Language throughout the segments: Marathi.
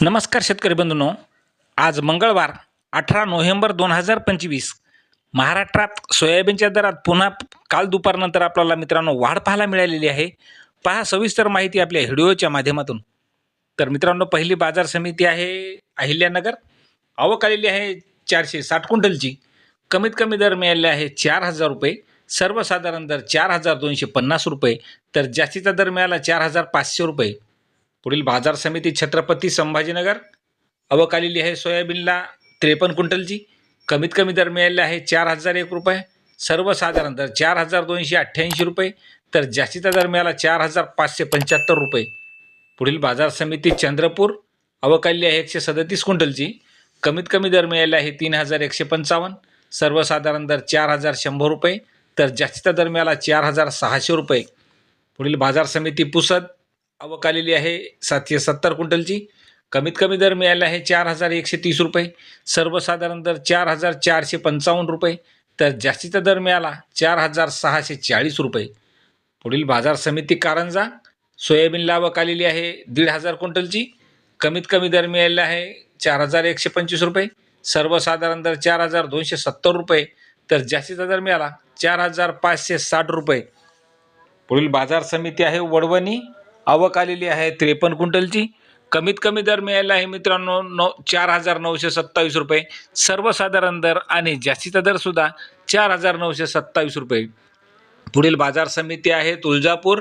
नमस्कार शेतकरी बंधूंनो. आज मंगळवार अठरा नोव्हेंबर दोन हजार पंचवीस. महाराष्ट्रात सोयाबीनच्या दरात पुन्हा काल दुपारनंतर आपल्याला मित्रांनो वाढ पाहायला मिळालेली आहे. पहा सविस्तर माहिती आपल्या व्हिडिओच्या माध्यमातून. तर मित्रांनो पहिली बाजार समिती आहे अहिल्यानगर. आवक आलेली आहे चारशे साठ क्विंटलची. कमीत कमी दर मिळाले आहे चार हजार रुपये. सर्वसाधारण दर चार हजार दोनशे पन्नास रुपये. तर जास्तीचा दर मिळाला चार हजार पाचशे रुपये. पुढील बाजार समिती छत्रपती संभाजीनगर अवकालीली आहे सोयाबीनला त्रेपन्न क्विंटलची. कमीत कमी दर मिळालेला आहे चार हजार एक रुपये. सर्वसाधारण दर चार हजार दोनशे अठ्ठ्याऐंशी रुपये. तर जास्तीचा दर मिळाला चार हजार पाचशे पंच्याहत्तर रुपये. पुढील बाजार समिती चंद्रपूर आवक आहे एकशे सदतीस क्विंटलची. कमीत कमी दर मिळालेला आहे तीन हजार एकशे पंचावन्न. सर्वसाधारण दर चार हजार शंभर रुपये. तर जास्तीचा दर मिळाला चार हजार सहाशे रुपये. पुढील बाजार समिती पुसद आवक आलेली आहे सातशे सत्तर क्विंटलची. कमीत कमी दर मिळाला आहे चार हजार एकशे तीस रुपये. सर्वसाधारण दर चार हजार चारशे पंचावन्न रुपये. तर जास्तीचा दर मिळाला चार हजार सहाशे चाळीस रुपये. पुढील बाजार समिती कारंजा. सोयाबीनला आवक आलेली आहे दीड हजार क्विंटलची. कमीत कमी दर मिळालेला आहे चार हजार एकशे पंचवीस रुपये. सर्वसाधारण दर चार हजार दोनशे सत्तर रुपये. तर जास्तीचा दर मिळाला चार हजार पाचशे साठ रुपये. पुढील बाजार समिती आहे वडवणी. आवक आलेली आहे त्रेपन्न क्विंटलची. कमीत कमी दर मिळाला आहे मित्रांनो नऊ चार हजार नऊशे सत्तावीस रुपये. सर्वसाधारण दर आणि जास्तीचा दरसुद्धा चार हजार नऊशे सत्तावीस रुपये. पुढील बाजार समिती आहे तुळजापूर.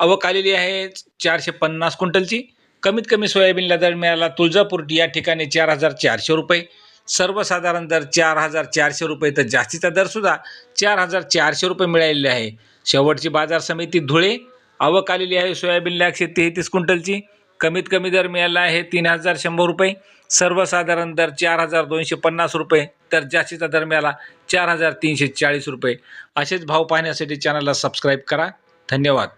आवक आलेली आहे चारशे पन्नास क्विंटलची. कमीत कमी सोयाबीनला दर मिळाला तुळजापूर या ठिकाणी चार हजार चारशे रुपये. सर्वसाधारण दर चार हजार चारशे रुपये तर जास्तीचा दरसुद्धा चार हजार चारशे रुपये मिळालेले आहे. शेवटची बाजार समिती धुळे. आवक आलेली आहे सोयाबीनला एकशे तेहतीस क्विंटलची. कमीत कमी दर मिळाला आहे तीन हजार शंभर रुपये. सर्वसाधारण दर चार हजार दोनशे पन्नास रुपये. तर जास्तीचा दर मिळाला चार हजार तीनशे चाळीस रुपये. असेच भाव पाहण्यासाठी चॅनलला सबस्क्राईब करा. धन्यवाद.